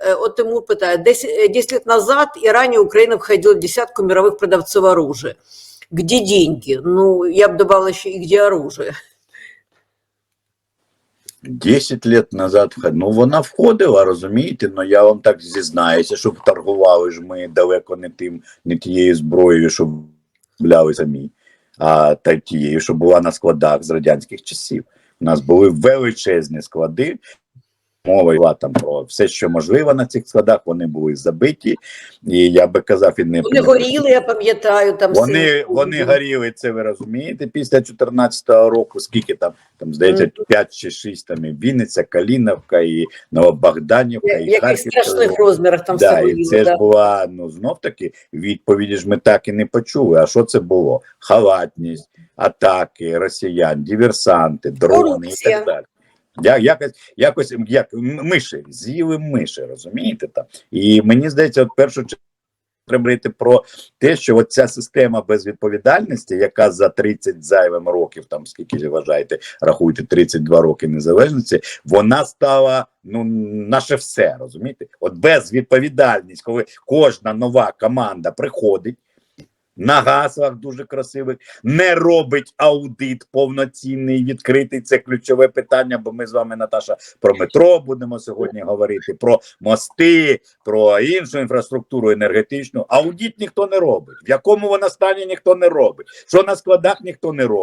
Э, Вот Тимур питает, 10, 10 лет назад и ранее Украина входила в десятку мировых продавцов оружия. Где деньги? Ну, я бы добавила еще и где оружие. 10 лет назад вход- ну вона входила, розумієте? Ну я вам так зізнаюся, щоб торгували ж ми далеко не тим, не тією зброєю, що бляли самі, а та тією, що була на складах з радянських часів. У нас були величезні склади. Мова йшла там про все, що можливо на цих складах, вони були забиті, і я би казав, і не Вони горіли, я пам'ятаю, там вони, все. вони горіли, це ви розумієте, після 14-го року, скільки там, там здається, 5 чи 6, там і Вінниця, Каліновка, і Новобогданівка, і Харків. страшних розмірах там да, все і горіло. це ж Да. була, ну, знов таки, відповіді ж ми так і не почули. А що це було? Халатність, атаки, росіян, диверсанти, дрони Корупція. і так далі. Я, якось, якось як миші, з'їли миші, розумієте? Там? І мені здається, от першу чергу треба говорити про те, що ця система безвідповідальності, яка за 30 зайвим років, там скільки вважаєте, рахуйте 32 роки незалежності, вона стала ну наше все, розумієте? От безвідповідальність, коли кожна нова команда приходить. На гаслах дуже красивих не робить аудит повноцінний, відкритий. Це ключове питання. Бо ми з вами, Наташа, про метро будемо сьогодні говорити, про мости, про іншу інфраструктуру енергетичну. Аудит ніхто не робить. В якому вона стані ніхто не робить. Що на складах ніхто не робить.